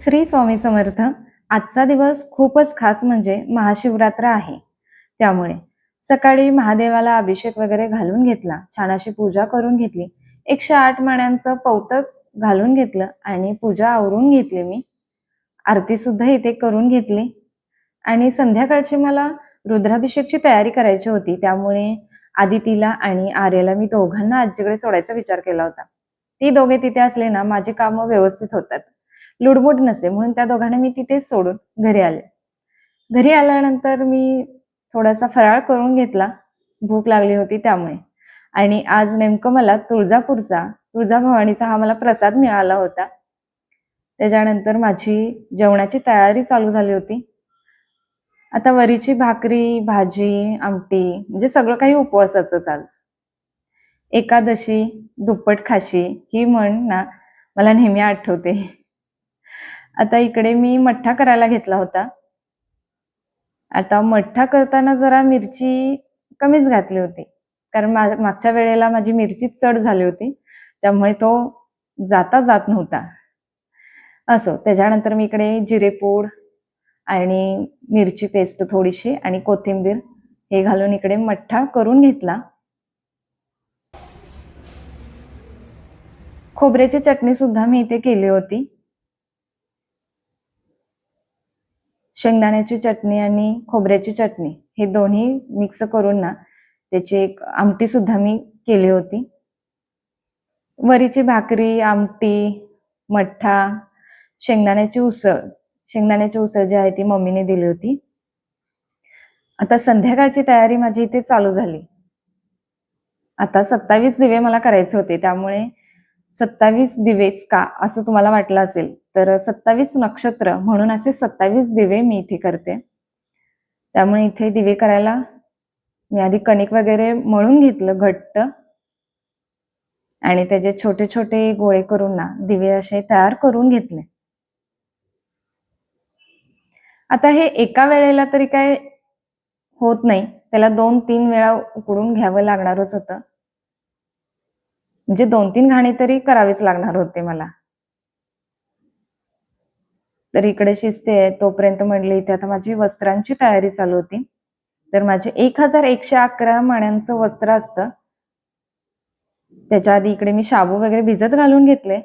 श्री स्वामी समर्थ आजचा दिवस खूपच खास म्हणजे महाशिवरात्र आहे. त्यामुळे सकाळी महादेवाला अभिषेक वगैरे घालून घेतला छान अशी पूजा करून घेतली एकशे आठ माण्यांचं पौतक घालून घेतलं आणि पूजा आवरून घेतली मी. आरती सुद्धा इथे करून घेतली. आणि संध्याकाळची मला रुद्राभिषेकची तयारी करायची होती त्यामुळे आदितीला आणि आर्याला मी दोघांना आजीकडे सोडायचा विचार केला होता. ती दोघे तिथे असले ना माझी कामं व्यवस्थित होतात. लुडबुड नसते म्हणून त्या दोघांना मी तिथेच सोडून घरी आले. घरी आल्यानंतर मी थोडासा फराळ करून घेतला. भूक लागली होती त्यामुळे. आणि आज नेमकं मला तुळजापूरचा तुळजाभवानीचा हा मला प्रसाद मिळाला होता. त्याच्यानंतर माझी जेवणाची तयारी चालू झाली होती. आता वरीची भाकरी भाजी आमटी म्हणजे सगळं काही उपवासाचंच आज. एकादशी दुप्पट खाशी ही म्हण ना मला नेहमी आठवते. आता इकडे मी मठ्ठा करायला घेतला होता. आता मठ्ठा करताना जरा मिरची कमीच घातली होती. कारण मा मागच्या वेळेला माझी मिरची चढ झाली होती. त्यामुळे तो जाता जात नव्हता. असो त्याच्यानंतर मी इकडे जिरेपूड आणि मिरची पेस्ट थोडीशी आणि कोथिंबीर हे घालून इकडे मठ्ठा करून घेतला. खोबऱ्याची चटणी सुद्धा मी इथे केली होती. शेंगदाण्याची चटणी आणि खोबऱ्याची चटणी हे दोन्ही मिक्स करून ना त्याची एक आमटी सुद्धा मी केली होती. वरीची भाकरी आमटी मठ्ठा शेंगदाण्याची उसळ शेंगदाण्याची उसळ जी आहे ती मम्मीने दिली होती. आता संध्याकाळची तयारी माझी इथे चालू झाली. आता सत्तावीस दिवे मला करायचे होते त्यामुळे सत्तावीस दिवेच का असं तुम्हाला वाटलं असेल तर सत्तावीस नक्षत्र म्हणून असे सत्तावीस दिवे मी इथे करते. त्यामुळे इथे दिवे करायला मी आधी कणिक वगैरे मळून घेतलं घट्ट. आणि त्याचे छोटे छोटे गोळे करून ना दिवे असे तयार करून घेतले. आता हे एका वेळेला तरी काय होत नाही. त्याला दोन तीन वेळा उकडून घ्यावं लागणारच होतं. म्हणजे दोन तीन घाणे तरी करावेच लागणार होते मला. तर इकडे शिजते तोपर्यंत म्हणले इथे आता माझी वस्त्रांची तयारी चालू होती. तर माझे एक हजार एकशे अकरा मण्यांचं वस्त्र असतं. त्याच्या आधी इकडे मी शाबू वगैरे भिजत घालून घेतले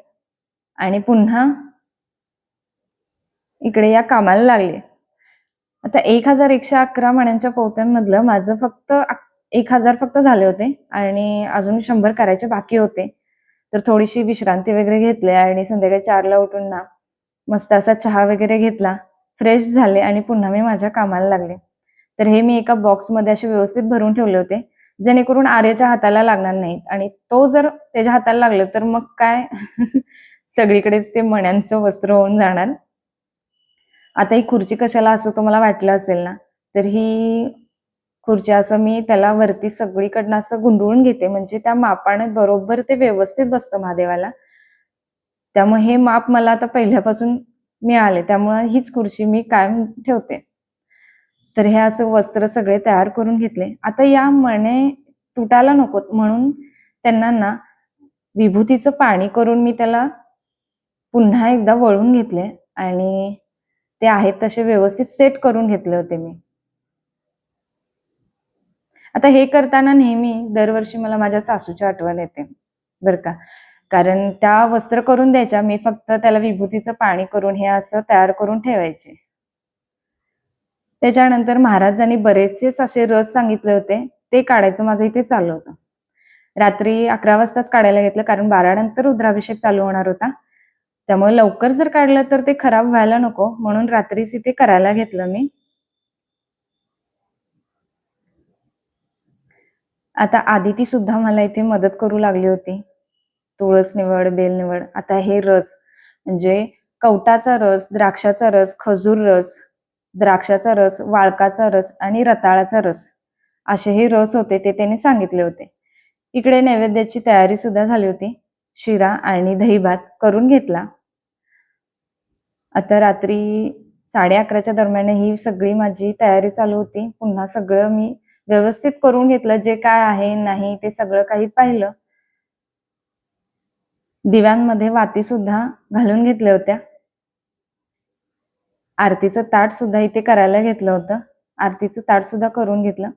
आणि पुन्हा इकडे या कामाला लागले. आता एक हजार एकशे अकरा मण्यांच्या पोत्यांमधलं माझं फक्त एक हजार फक्त झाले होते आणि अजून शंभर करायचे बाकी होते. तर थोडीशी विश्रांती वगैरे घेतली आणि संध्याकाळी चारला उठून ना मस्त असा चहा वगैरे घेतला फ्रेश झाले आणि पुन्हा मी माझ्या कामाला लागले. तर हे मी एका बॉक्समध्ये असे व्यवस्थित भरून ठेवले होते जेणेकरून आर्याच्या हाताला लागणार नाहीत. आणि तो जर त्याच्या हाताला लागलं तर मग काय? सगळीकडेच ते मण्यांचं वस्त्र होऊन जाणार. आता ही खुर्ची कशाला असं तुम्हाला वाटलं असेल ना तर ही खुर्ची असं मी त्याला वरती सगळीकडनं असं गुंडळून घेते. म्हणजे त्या मापाने बरोबर ते व्यवस्थित बसतं महादेवाला. त्यामुळे हे माप मला आता पहिल्यापासून मिळाले त्यामुळे हीच खुर्ची मी कायम ठेवते. तर हे असं वस्त्र सगळे तयार करून घेतले. आता या मणे तुटायला नकोत म्हणून त्यांना ना विभूतीचं पाणी करून मी त्याला पुन्हा एकदा वळून घेतले आणि ते आहेत तसे व्यवस्थित सेट करून घेतले होते मी. आता हे करताना नेहमी दरवर्षी मला माझ्या सासूची आठवण येते बर का? कारण त्या वस्त्र करून द्यायच्या मी फक्त त्याला विभूतीचं पाणी करून हे असं तयार करून ठेवायचे. त्याच्यानंतर महाराजांनी बरेचसेच असे रस सांगितले होते ते काढायचं माझं इथे चालू होतं. रात्री अकरा वाजताच काढायला घेतलं कारण बारा नंतर रुद्राभिषेक चालू होणार होता. त्यामुळे लवकर जर काढलं तर ते खराब व्हायला नको म्हणून रात्रीच इथे करायला घेतलं मी. आता आदिती सुद्धा मला इथे मदत करू लागली होती. तुळस निवड बेल निवड. आता हे रस म्हणजे कवटाचा रस द्राक्षाचा रस खजूर रस द्राक्षाचा रस वाळकाचा रस आणि रताळाचा रस. असे हे रस होते ते त्याने सांगितले होते. इकडे नैवेद्याची तयारी सुद्धा झाली होती. शिरा आणि दही भात करून घेतला. आता रात्री साडे अकराच्या दरम्यान ही सगळी माझी तयारी चालू होती. पुन्हा सगळं मी व्यवस्थित करून घेतलं. जे काय आहे नाही ते सगळं काही पाहिलं. दिव्यांमध्ये वाती सुद्धा घालून घेतल्या होत्या. आरतीचं ताट सुद्धा इथे करायला घेतलं होतं. आरतीचं ताट सुद्धा करून घेतलं.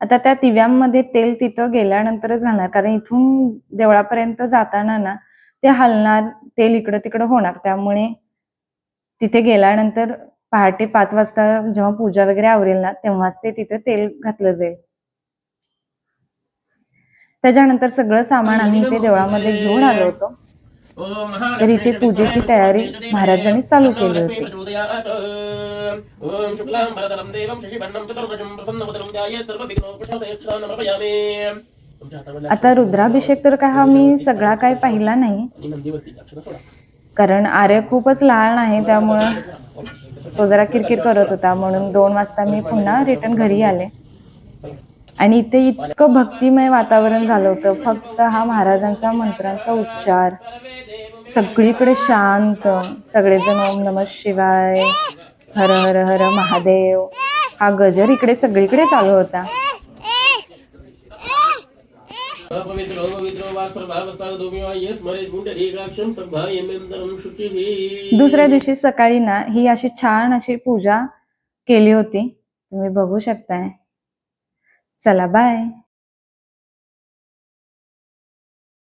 आता त्या दिव्यांमध्ये तेल तिथं गेल्यानंतरच घालणार कारण इथून देवळापर्यंत जाताना ना ते हलणार तेल इकडं तिकडं होणार. त्यामुळे तिथे गेल्यानंतर पहाटे पाच वाजता जेव्हा पूजा वगैरे आवरेल ना तेव्हाच ते तिथे तेल घातलं जाईल. त्याच्यानंतर सगळं सामान आम्ही इथे देवळामध्ये घेऊन आलो होतो. तर इथे पूजेची तयारी महाराजांनी चालू केली होती. आता रुद्राभिषेक तर काय हा मी सगळा काही पाहिला नाही. कारण आर्य खूपच लहान आहे त्यामुळं तो जरा किरकिर करत होता म्हणून दोन वाजता मी पुन्हा रिटर्न घरी आले. आणि इथे इतकं भक्तिमय वातावरण झालं होतं. फक्त हा महाराजांचा मंत्रांचा उच्चार. सगळीकडे शांत. सगळेजण ओम नम शिवाय. हर हर हर महादेव. हा गजर इकडे सगळीकडे चालू होता. दुसऱ्या दिवशी सकाळी ना ही अशी छान अशी पूजा केली होती. तुम्ही बघू शकताय. चला बाय